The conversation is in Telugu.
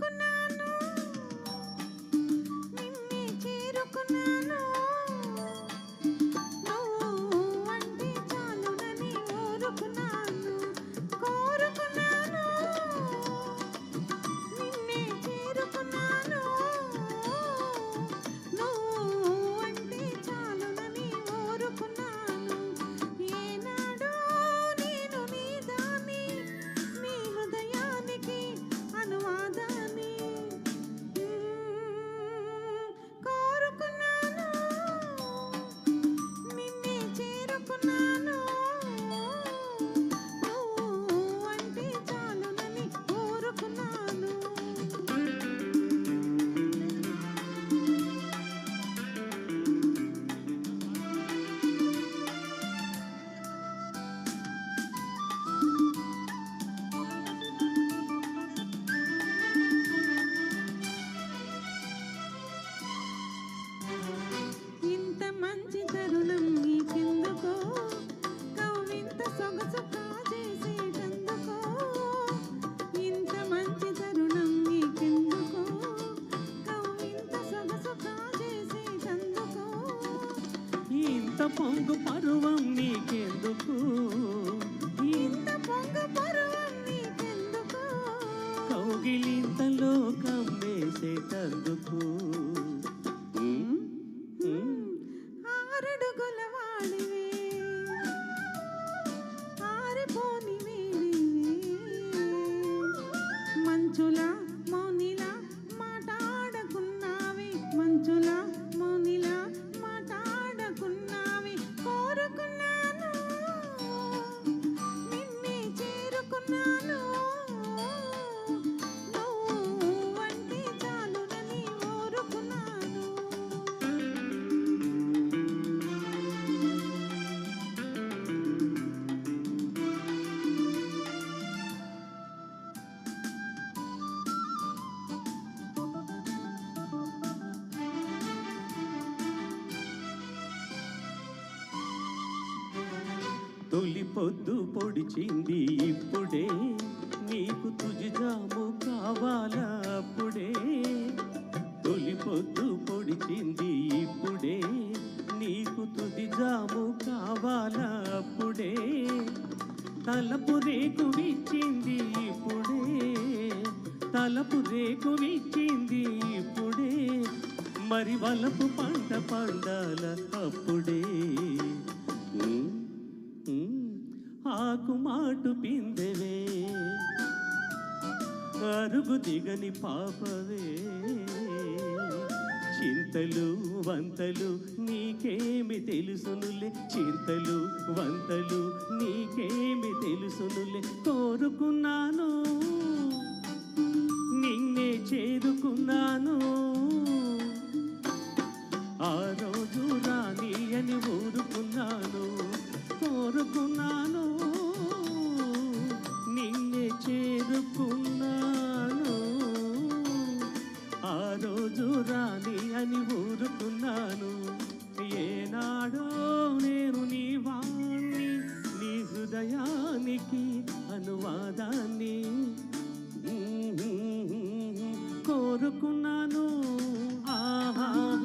కోరుకున్నాను ఇంత పొంగు పరువం నీకెందుకు? ఇంత పొంగు పరువం నీకెందుకో? కౌగిలింతలో కమ్మేసేటందుకు ఉమ్, తొలి పొద్దు పొడిచింది ఇప్పుడే. నీకు తుజిజాము కావాలా అప్పుడే. తొలి పొద్దు పొడిచింది ఇప్పుడే. నీకు తుది జాము కావాలా అప్పుడే. తలపు రేకు విచ్చింది ఇప్పుడే. తలపు రేకు విచ్చింది ఇప్పుడే. మరి వలపు పంట పండాల అప్పుడే. మాటు పిందెవే? అరుగు దిగని పాపవే. చింతలు వంతలు నీకేమి తెలుసునులే? చింతలు వంతలు నీకేమి తెలుసునులే? కోరుకున్నాను నిన్నే చేరుకున్నాను. అని ఊరుకున్నాను ఏనాడో నేను నీ వాణ్ణి నీ హృదయానికి అనువాదాన్ని కోరుకున్నాను. ఆహా.